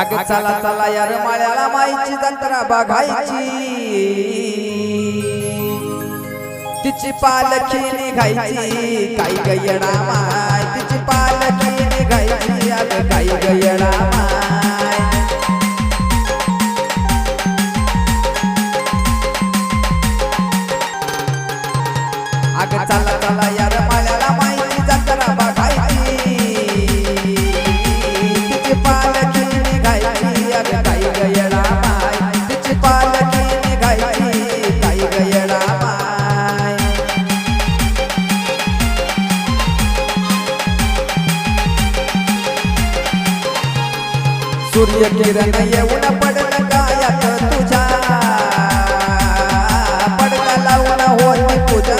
अग चला चला यार माळ्याला माईची जत्रा बघायची. तिची पालखी निघायची काही गयडा माय. तिची पालखी निघायची अग काही गयडा माय. अग चला चला सूर्य किरण येऊन पडलं कायात तुझ्या. पडदा लावून होती पूजा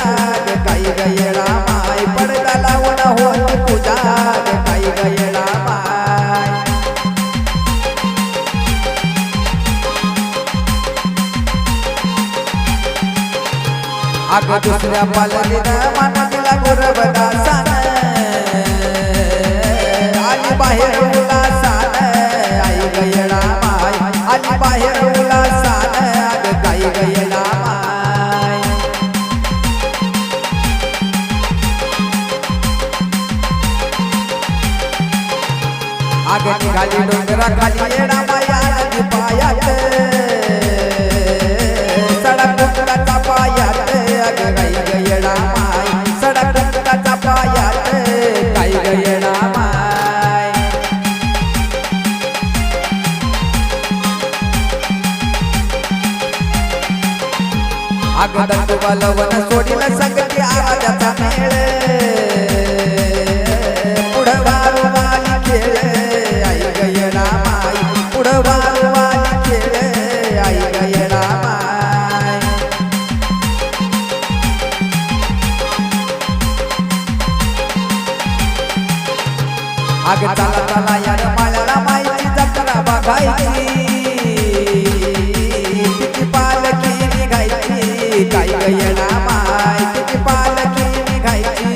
काही गयडा माय पडदा लावून होती पूजा काही गयडा माय अग दुसऱ्या पालनीनं मान दिला गुरबदासान अग निघाली डोंगरा खाली येणा माया नदी पायात. सडक डोंगराचा पायात अग काही गयडा माय. सडक डोंगराचा पायात काही गयडा माय. अग बलवन सोडील संगती आराध्याचा मेळ. माय पुढं वारुवाली माय अग चला चला यार माळ्याला माईची जत्रा बघायची तिची निघायची माय तिची निघायची